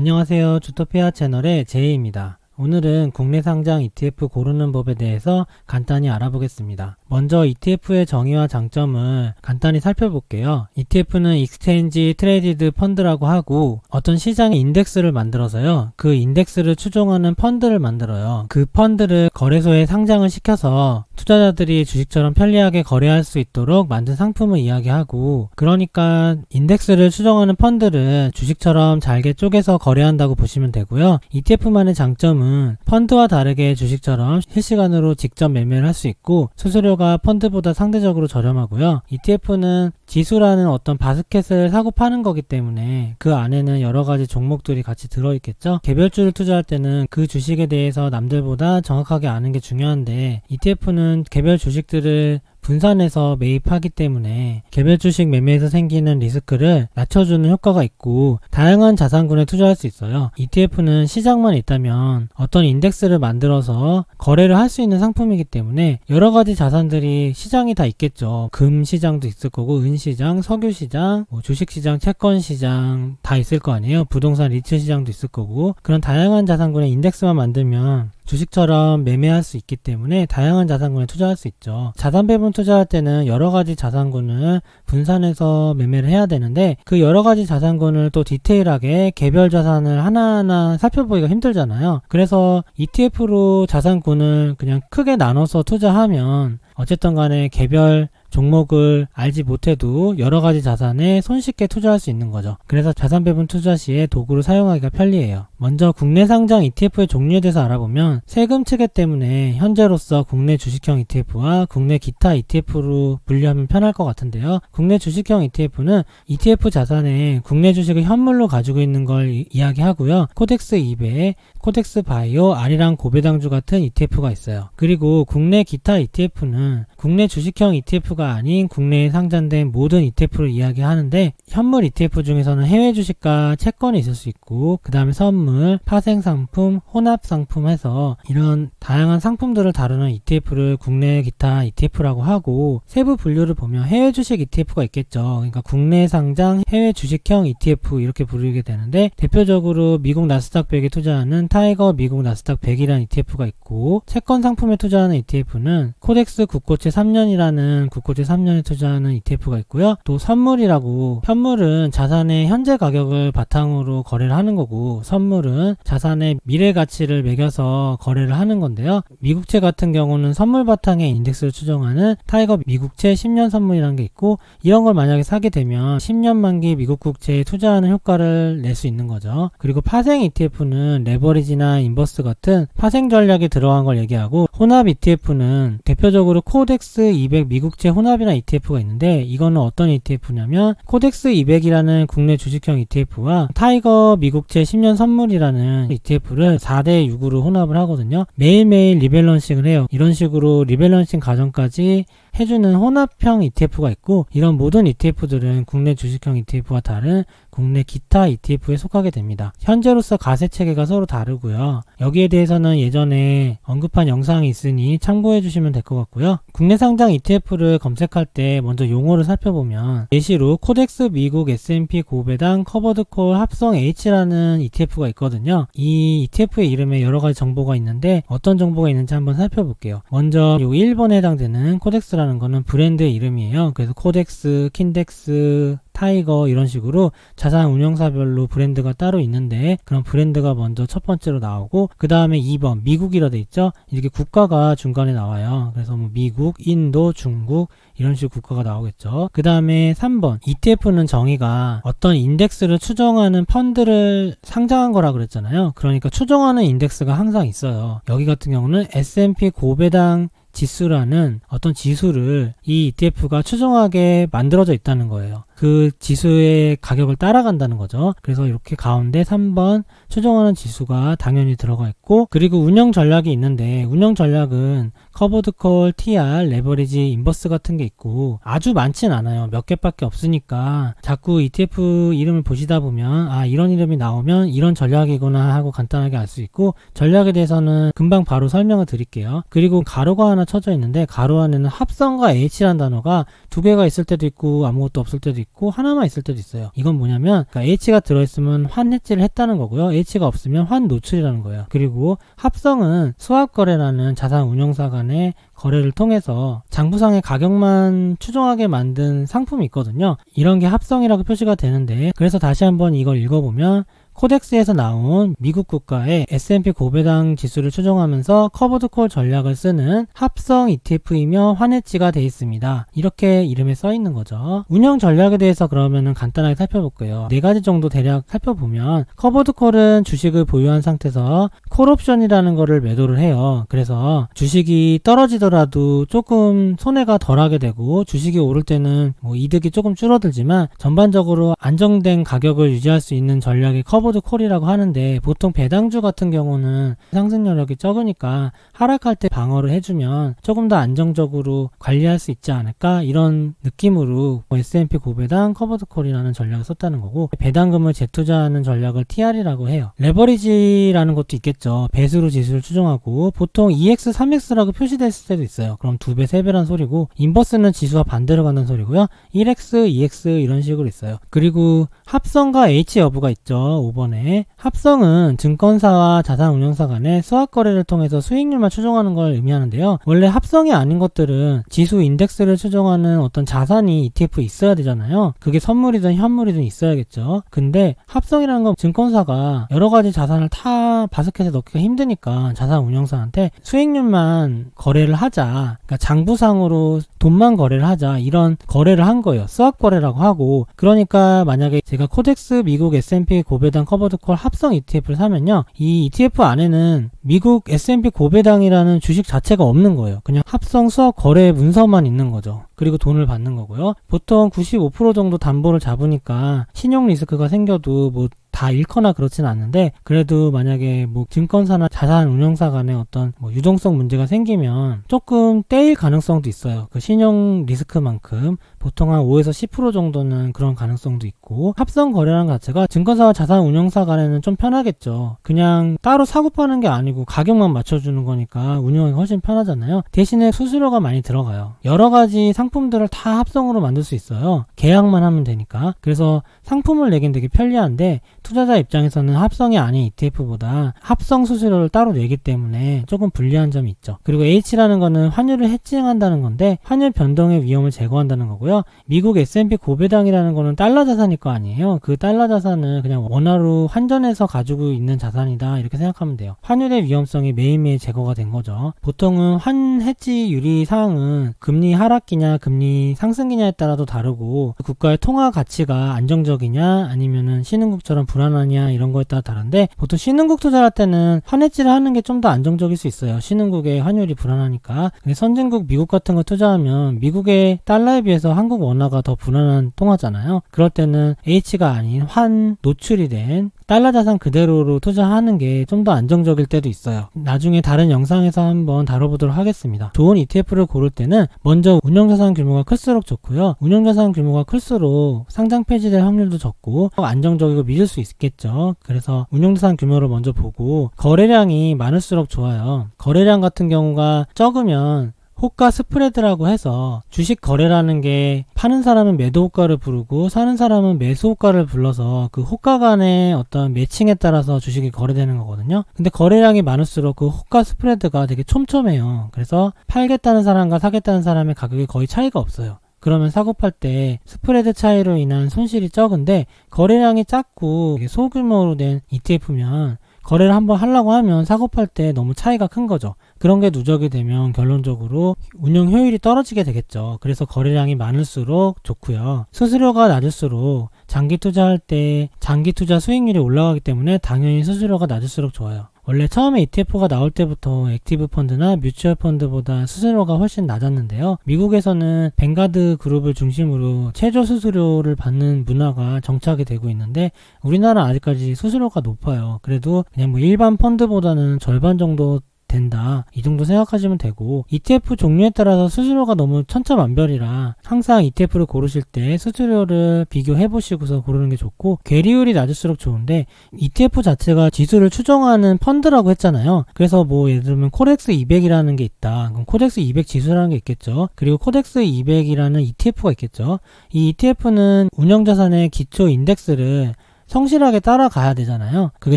안녕하세요. 주토피아 채널의 제이입니다. 오늘은 국내 상장 ETF 고르는 법에 대해서 간단히 알아보겠습니다. 먼저 ETF의 정의와 장점을 간단히 살펴볼게요. ETF는 익스체인지 트레이디드 펀드라고 하고 어떤 시장의 인덱스를 만들어서요. 그 인덱스를 추종하는 펀드를 만들어요. 그 펀드를 거래소에 상장을 시켜서 투자자들이 주식처럼 편리하게 거래할 수 있도록 만든 상품을 이야기하고 그러니까 인덱스를 추종하는 펀드를 주식처럼 잘게 쪼개서 거래한다고 보시면 되고요. ETF만의 장점은 펀드와 다르게 주식처럼 실시간으로 직접 매매를 할 수 있고 수수료 가 펀드보다 상대적으로 저렴하고요. ETF는 지수라는 어떤 바스켓을 사고 파는 거기 때문에 그 안에는 여러 가지 종목들이 같이 들어있겠죠. 개별주를 투자할 때는 그 주식에 대해서 남들보다 정확하게 아는 게 중요한데 ETF는 개별 주식들을 분산해서 매입하기 때문에 개별 주식 매매에서 생기는 리스크를 낮춰주는 효과가 있고 다양한 자산군에 투자할 수 있어요. ETF는 시장만 있다면 어떤 인덱스를 만들어서 거래를 할 수 있는 상품이기 때문에 여러 가지 자산들이 시장이 다 있겠죠. 금 시장도 있을 거고 은 시장, 석유 시장, 뭐 주식 시장, 채권 시장 다 있을 거 아니에요. 부동산 리츠 시장도 있을 거고 그런 다양한 자산군의 인덱스만 만들면 주식처럼 매매할 수 있기 때문에 다양한 자산군에 투자할 수 있죠. 자산 배분 투자할 때는 여러 가지 자산군을 분산해서 매매를 해야 되는데 그 여러 가지 자산군을 또 디테일하게 개별 자산을 하나하나 살펴보기가 힘들잖아요. 그래서 ETF로 자산군을 그냥 크게 나눠서 투자하면 어쨌든 간에 개별 종목을 알지 못해도 여러 가지 자산에 손쉽게 투자할 수 있는 거죠. 그래서 자산 배분 투자 시에 도구를 사용하기가 편리해요. 먼저 국내 상장 ETF의 종류에 대해서 알아보면 세금 체계 때문에 현재로서 국내 주식형 ETF와 국내 기타 ETF로 분류하면 편할 것 같은데요. 국내 주식형 ETF는 ETF 자산에 국내 주식을 현물로 가지고 있는 걸 이- 이야기하고요. 코덱스 2배, 코덱스 바이오, 아리랑 고배당주 같은 ETF가 있어요. 그리고 국내 기타 ETF는 국내 주식형 ETF가 아닌 국내에 상장된 모든 ETF를 이야기하는데 현물 ETF 중에서는 해외 주식과 채권이 있을 수 있고 그 다음에 선물, 파생 상품, 혼합 상품 해서 이런 다양한 상품들을 다루는 ETF를 국내 기타 ETF라고 하고 세부 분류를 보면 해외 주식 ETF가 있겠죠. 그러니까 국내 상장 해외 주식형 ETF 이렇게 부르게 되는데 대표적으로 미국 나스닥 100에 투자하는 타이거 미국 나스닥 100이라는 ETF가 있고 채권 상품에 투자하는 ETF는 코덱스 국고채 3년이라는 국고 채 3년에 투자하는 ETF가 있고요. 또 선물이라고 현물은 자산의 현재 가격을 바탕으로 거래를 하는 거고 선물은 자산의 미래 가치를 매겨서 거래를 하는 건데요. 미국채 같은 경우는 선물 바탕의 인덱스를 추정하는 타이거 미국채 10년 선물이라는 게 있고 이런 걸 만약에 사게 되면 10년 만기 미국 국채에 투자하는 효과를 낼 수 있는 거죠. 그리고 파생 ETF는 레버리지나 인버스 같은 파생 전략이 들어간 걸 얘기하고 혼합 ETF는 대표적으로 코덱스 200 미국채 혼합 이라는 ETF가 있는데 이거는 어떤 ETF냐면 코덱스 200이라는 국내 주식형 ETF와 타이거 미국채 10년 선물이라는 ETF를 4대 6으로 혼합을 하거든요. 매일매일 리밸런싱을 해요. 이런 식으로 리밸런싱 과정까지 해주는 혼합형 ETF가 있고 이런 모든 ETF들은 국내 주식형 ETF와 다른 국내 기타 ETF에 속하게 됩니다. 현재로서 가세 체계가 서로 다르고요. 여기에 대해서는 예전에 언급한 영상이 있으니 참고해 주시면 될 것 같고요. 국내 상장 ETF를 검색할 때 먼저 용어를 살펴보면 예시로 코덱스 미국 S&P 고배당 커버드콜 합성 H라는 ETF가 있거든요. 이 ETF의 이름에 여러 가지 정보가 있는데 어떤 정보가 있는지 한번 살펴볼게요. 먼저 요 1번에 해당되는 코덱스라는 거는 브랜드의 이름이에요. 그래서 코덱스, 킨덱스, 타이거 이런 식으로 자산 운영사별로 브랜드가 따로 있는데 그런 브랜드가 먼저 첫 번째로 나오고 그 다음에 2번 미국이라 돼 있죠. 이렇게 국가가 중간에 나와요. 그래서 뭐 미국, 인도, 중국 이런 식으로 국가가 나오겠죠. 그 다음에 3번 ETF는 정의가 어떤 인덱스를 추정하는 펀드를 상장한 거라 그랬잖아요. 그러니까 추정하는 인덱스가 항상 있어요. 여기 같은 경우는 S&P 고배당 지수라는 어떤 지수를 이 ETF가 추정하게 만들어져 있다는 거예요. 그 지수의 가격을 따라간다는 거죠. 그래서 이렇게 가운데 3번 추정하는 지수가 당연히 들어가 있고 그리고 운영 전략이 있는데 운영 전략은 커버드 콜, TR, 레버리지, 인버스 같은 게 있고 아주 많진 않아요. 몇 개밖에 없으니까 자꾸 ETF 이름을 보시다 보면 아 이런 이름이 나오면 이런 전략이구나 하고 간단하게 알 수 있고 전략에 대해서는 금방 바로 설명을 드릴게요. 그리고 가로가 하나 쳐져 있는데 가로 안에는 합성과 H란 단어가 두 개가 있을 때도 있고 아무것도 없을 때도 있고 있고 하나만 있을 때도 있어요. 이건 뭐냐면 그러니까 H가 들어있으면 환 해지를 했다는 거고요. H가 없으면 환 노출이라는 거예요. 그리고 합성은 수합 거래라는 자산 운용사 간의 거래를 통해서 장부상의 가격만 추정하게 만든 상품이 있거든요. 이런 게 합성이라고 표시가 되는데 그래서 다시 한번 이걸 읽어보면 코덱스에서 나온 미국 국가의 S&P 고배당 지수를 추정하면서 커버드 콜 전략을 쓰는 합성 ETF이며 환해지가 되어 있습니다. 이렇게 이름에 써 있는 거죠. 운영 전략에 대해서 그러면은 간단하게 살펴볼게요. 네 가지 정도 대략 살펴보면 커버드 콜은 주식을 보유한 상태에서 콜옵션이라는 거를 매도를 해요. 그래서 주식이 떨어지더라도 조금 손해가 덜하게 되고 주식이 오를 때는 뭐 이득이 조금 줄어들지만 전반적으로 안정된 가격을 유지할 수 있는 전략이 커버드 콜이라고 하는데 보통 배당주 같은 경우는 상승 여력이 적으니까 하락할 때 방어를 해주면 조금 더 안정적으로 관리할 수 있지 않을까 이런 느낌으로 S&P 고배당 커버드 콜이라는 전략을 썼다는 거고 배당금을 재투자하는 전략을 TR이라고 해요. 레버리지라는 것도 있겠죠. 배수로 지수를 추정하고 보통 EX, 3X라고 표시됐을 때도 있어요. 그럼 두 배, 세 배란 소리고 인버스는 지수와 반대로 간다는 소리고요. 1X, 2X 이런 식으로 있어요. 그리고 합성과 H 여부가 있죠. 5번에 합성은 증권사와 자산운용사 간의 수학 거래를 통해서 수익률만 추정하는 걸 의미하는데요. 원래 합성이 아닌 것들은 지수 인덱스를 추정하는 어떤 자산이 ETF에 있어야 되잖아요. 그게 선물이든 현물이든 있어야겠죠. 근데 합성이라는 건 증권사가 여러 가지 자산을 다 바스켓에 넣기가 힘드니까 자산운용사한테 수익률만 거래를 하자. 그러니까 장부상으로 돈만 거래를 하자. 이런 거래를 한 거예요. 수학 거래라고 하고 그러니까 만약에 제가 코덱스 미국 S&P 고배당 커버드콜 합성 ETF를 사면요. 이 ETF 안에는 미국 S&P 고배당이라는 주식 자체가 없는 거예요. 그냥 합성 수학 거래 문서만 있는 거죠. 그리고 돈을 받는 거고요. 보통 95% 정도 담보를 잡으니까 신용 리스크가 생겨도 뭐 다 잃거나 그렇진 않는데 그래도 만약에 뭐 증권사나 자산 운용사 간에 어떤 뭐 유동성 문제가 생기면 조금 떼일 가능성도 있어요. 그 신용 리스크만큼 보통 한 5에서 10% 정도는 그런 가능성도 있고 합성 거래라는 것 자체가 증권사와 자산 운용사 간에는 좀 편하겠죠. 그냥 따로 사고 파는 게 아니고 가격만 맞춰주는 거니까 운영하기 훨씬 편하잖아요. 대신에 수수료가 많이 들어가요. 여러 가지 상품들을 다 합성으로 만들 수 있어요. 계약만 하면 되니까. 그래서 상품을 내긴 되게 편리한데 투자자 입장에서는 합성이 아닌 ETF보다 합성 수수료를 따로 내기 때문에 조금 불리한 점이 있죠. 그리고 H라는 거는 환율을 해칭한다는 건데 환율 변동의 위험을 제거한다는 거고요. 미국 S&P 고배당이라는 거는 달러 자산일 거 아니에요. 그 달러 자산을 그냥 원화로 환전해서 가지고 있는 자산이다 이렇게 생각하면 돼요. 환율의 위험성이 매일매일 제거가 된 거죠. 보통은 환 해지 유리 사항은 금리 하락기냐 금리 상승기냐에 따라도 다르고 국가의 통화 가치가 안정적이냐 아니면은 신흥국처럼 불안 하냐 이런 거에 따라 다른데 보통 신흥국 투자할 때는 환해지를 하는 게 좀 더 안정적일 수 있어요. 신흥국의 환율이 불안하니까. 선진국 미국 같은 거 투자하면 미국의 달러에 비해서 한국 원화가 더 불안한 통화잖아요. 그럴 때는 H가 아닌 환 노출이 된 달러 자산 그대로로 투자하는 게 좀 더 안정적일 때도 있어요. 나중에 다른 영상에서 한번 다뤄보도록 하겠습니다. 좋은 ETF를 고를 때는 먼저 운영자산 규모가 클수록 좋고요. 운영자산 규모가 클수록 상장 폐지될 확률도 적고 안정적이고 믿을 수 있겠죠. 그래서 운영자산 규모를 먼저 보고 거래량이 많을수록 좋아요. 거래량 같은 경우가 적으면 호가 스프레드라고 해서 주식 거래라는 게 파는 사람은 매도 호가를 부르고 사는 사람은 매수 호가를 불러서 그 호가 간의 어떤 매칭에 따라서 주식이 거래되는 거거든요. 근데 거래량이 많을수록 그 호가 스프레드가 되게 촘촘해요. 그래서 팔겠다는 사람과 사겠다는 사람의 가격이 거의 차이가 없어요. 그러면 사고 팔 때 스프레드 차이로 인한 손실이 적은데 거래량이 작고 소규모로 된 ETF면 거래를 한번 하려고 하면 사고 팔 때 너무 차이가 큰 거죠. 그런 게 누적이 되면 결론적으로 운영 효율이 떨어지게 되겠죠. 그래서 거래량이 많을수록 좋고요. 수수료가 낮을수록 장기 투자할 때 장기 투자 수익률이 올라가기 때문에 당연히 수수료가 낮을수록 좋아요. 원래 처음에 ETF가 나올 때부터 액티브 펀드나 뮤추얼 펀드보다 수수료가 훨씬 낮았는데요. 미국에서는 뱅가드 그룹을 중심으로 최저 수수료를 받는 문화가 정착이 되고 있는데 우리나라 아직까지 수수료가 높아요. 그래도 그냥 뭐 일반 펀드보다는 절반 정도 된다. 이 정도 생각하시면 되고 ETF 종류에 따라서 수수료가 너무 천차만별이라 항상 ETF를 고르실 때 수수료를 비교해 보시고서 고르는 게 좋고 괴리율이 낮을수록 좋은데 ETF 자체가 지수를 추정하는 펀드라고 했잖아요. 그래서 뭐 예를 들면 코덱스 200이라는 게 있다. 그럼 코덱스 200 지수라는 게 있겠죠. 그리고 코덱스 200이라는 ETF가 있겠죠. 이 ETF는 운영자산의 기초 인덱스를 성실하게 따라가야 되잖아요. 그게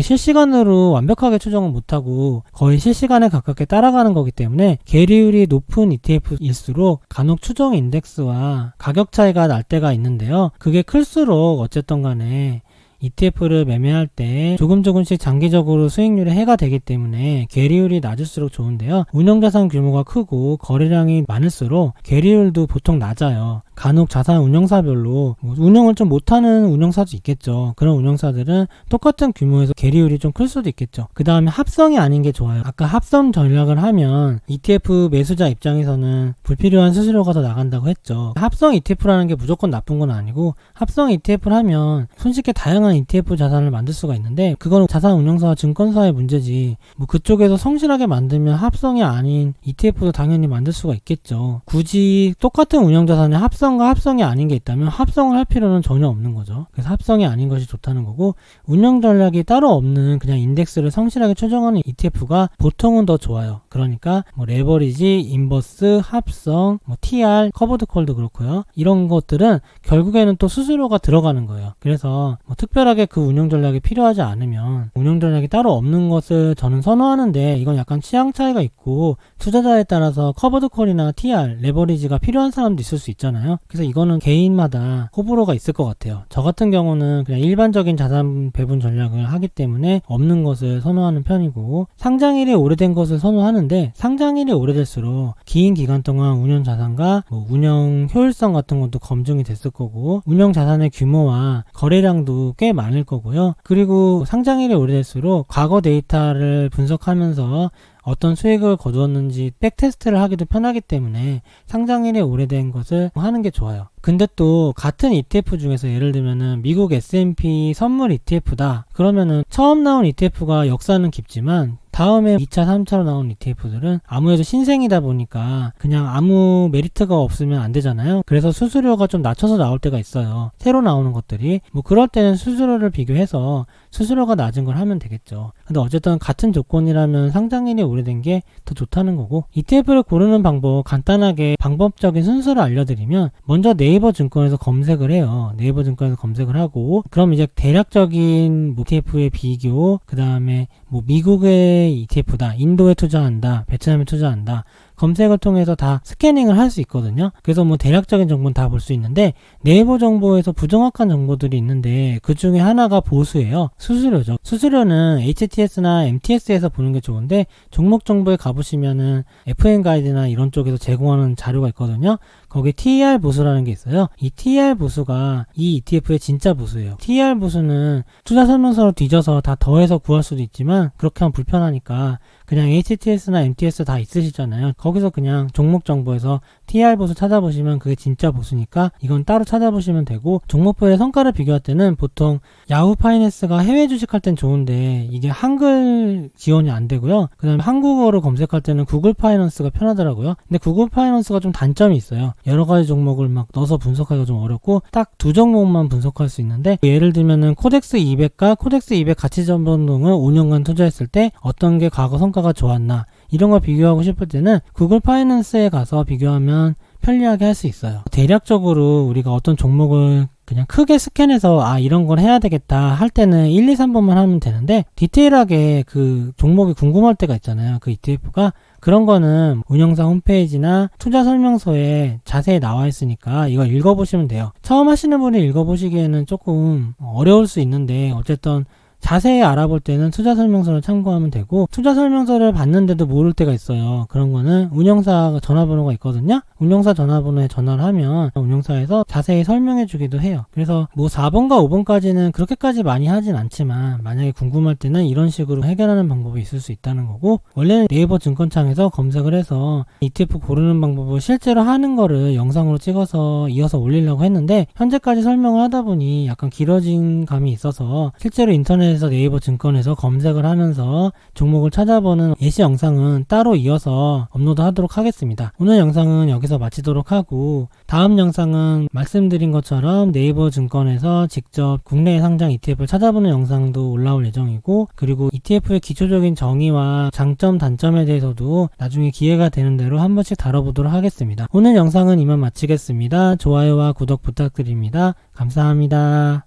실시간으로 완벽하게 추정을 못하고 거의 실시간에 가깝게 따라가는 거기 때문에 계리율이 높은 ETF일수록 간혹 추정 인덱스와 가격 차이가 날 때가 있는데요. 그게 클수록 어쨌든 간에 ETF를 매매할 때 조금 조금씩 장기적으로 수익률에 해가 되기 때문에 계리율이 낮을수록 좋은데요. 운영자산 규모가 크고 거래량이 많을수록 계리율도 보통 낮아요. 간혹 자산 운영사별로 뭐 운영을 좀 못하는 운영사도 있겠죠. 그런 운영사들은 똑같은 규모에서 계리율이 좀 클 수도 있겠죠. 그 다음에 합성이 아닌 게 좋아요. 아까 합성 전략을 하면 ETF 매수자 입장에서는 불필요한 수수료가 더 나간다고 했죠. 합성 ETF라는 게 무조건 나쁜 건 아니고 합성 ETF를 하면 손쉽게 다양한 ETF 자산을 만들 수가 있는데 그거는 자산 운영사와 증권사의 문제지 뭐 그쪽에서 성실하게 만들면 합성이 아닌 ETF도 당연히 만들 수가 있겠죠. 굳이 똑같은 운영 자산에 합성 과 합성이 아닌 게 있다면 합성을 할 필요는 전혀 없는 거죠. 그래서 합성이 아닌 것이 좋다는 거고 운영 전략이 따로 없는 그냥 인덱스를 성실하게 추정하는 ETF가 보통은 더 좋아요. 그러니까 뭐 레버리지, 인버스, 합성, 뭐 TR, 커버드 콜도 그렇고요. 이런 것들은 결국에는 또 수수료가 들어가는 거예요. 그래서 뭐 특별하게 그 운영 전략이 필요하지 않으면 운영 전략이 따로 없는 것을 저는 선호하는데 이건 약간 취향 차이가 있고 투자자에 따라서 커버드 콜이나 TR, 레버리지가 필요한 사람도 있을 수 있잖아요. 그래서 이거는 개인마다 호불호가 있을 것 같아요. 저 같은 경우는 그냥 일반적인 자산 배분 전략을 하기 때문에 없는 것을 선호하는 편이고 상장일이 오래된 것을 선호하는데 상장일이 오래될수록 긴 기간 동안 운영 자산과 뭐 운영 효율성 같은 것도 검증이 됐을 거고 운영 자산의 규모와 거래량도 꽤 많을 거고요. 그리고 상장일이 오래될수록 과거 데이터를 분석하면서 어떤 수익을 거두었는지 백테스트를 하기도 편하기 때문에 상장일이 오래된 것을 하는 게 좋아요. 근데 또 같은 ETF 중에서 예를 들면은 미국 S&P 선물 ETF다. 그러면은 처음 나온 ETF가 역사는 깊지만 다음에 2차, 3차로 나온 ETF들은 아무래도 신생이다 보니까 그냥 아무 메리트가 없으면 안 되잖아요. 그래서 수수료가 좀 낮춰서 나올 때가 있어요. 새로 나오는 것들이. 뭐 그럴 때는 수수료를 비교해서 수수료가 낮은 걸 하면 되겠죠. 근데 어쨌든 같은 조건이라면 상장일이 오래된 게 더 좋다는 거고 ETF를 고르는 방법 간단하게 방법적인 순서를 알려드리면 먼저 네이버 증권에서 검색을 해요. 네이버 증권에서 검색을 하고 그럼 이제 대략적인 ETF의 비교 그 다음에 뭐 미국의 ETF다 인도에 투자한다 베트남에 투자한다 검색을 통해서 다 스캐닝을 할 수 있거든요. 그래서 뭐 대략적인 정보는 다 볼 수 있는데 네이버 정보에서 부정확한 정보들이 있는데 그 중에 하나가 보수예요. 수수료죠. 수수료는 HTS나 MTS에서 보는 게 좋은데 종목 정보에 가보시면은 FN 가이드나 이런 쪽에서 제공하는 자료가 있거든요. 거기 TER 보수라는 게 있어요. 이 TER 보수가 이 ETF의 진짜 보수예요. TER 보수는 투자 설명서로 뒤져서 다 더해서 구할 수도 있지만 그렇게 하면 불편하니까 그냥 HTS나 MTS 다 있으시잖아요. 거기서 그냥 종목 정보에서 TR 보수 찾아보시면 그게 진짜 보수니까 이건 따로 찾아보시면 되고 종목별의 성과를 비교할 때는 보통 야후 파이낸스가 해외 주식할 땐 좋은데 이게 한글 지원이 안 되고요. 그 다음에 한국어로 검색할 때는 구글 파이낸스가 편하더라고요. 근데 구글 파이낸스가 좀 단점이 있어요. 여러 가지 종목을 막 넣어서 분석하기가 좀 어렵고 딱 두 종목만 분석할 수 있는데 예를 들면은 코덱스 200과 코덱스 200 가치 전변동을 5년간 투자했을 때 어떤 게 과거 성과가 좋았나 이런 걸 비교하고 싶을 때는 구글 파이낸스에 가서 비교하면 편리하게 할 수 있어요. 대략적으로 우리가 어떤 종목을 그냥 크게 스캔해서 아 이런 걸 해야 되겠다 할 때는 1, 2, 3번만 하면 되는데 디테일하게 그 종목이 궁금할 때가 있잖아요. 그 ETF가 그런 거는 운영사 홈페이지나 투자 설명서에 자세히 나와 있으니까 이걸 읽어보시면 돼요. 처음 하시는 분이 읽어보시기에는 조금 어려울 수 있는데 어쨌든 자세히 알아볼 때는 투자 설명서를 참고하면 되고 투자 설명서를 봤는데도 모를 때가 있어요. 그런 거는 운영사 전화번호가 있거든요. 운영사 전화번호에 전화를 하면 운영사에서 자세히 설명해 주기도 해요. 그래서 뭐 4번과 5번까지는 그렇게까지 많이 하진 않지만 만약에 궁금할 때는 이런 식으로 해결하는 방법이 있을 수 있다는 거고 원래는 네이버 증권창에서 검색을 해서 ETF 고르는 방법을 실제로 하는 거를 영상으로 찍어서 이어서 올리려고 했는데 현재까지 설명을 하다 보니 약간 길어진 감이 있어서 실제로 인터넷 인터넷에서 네이버 증권에서 검색을 하면서 종목을 찾아보는 예시 영상은 따로 이어서 업로드 하도록 하겠습니다. 오늘 영상은 여기서 마치도록 하고 다음 영상은 말씀드린 것처럼 네이버 증권에서 직접 국내 상장 ETF를 찾아보는 영상도 올라올 예정이고 그리고 ETF의 기초적인 정의와 장점 단점에 대해서도 나중에 기회가 되는 대로 한 번씩 다뤄보도록 하겠습니다. 오늘 영상은 이만 마치겠습니다. 좋아요와 구독 부탁드립니다. 감사합니다.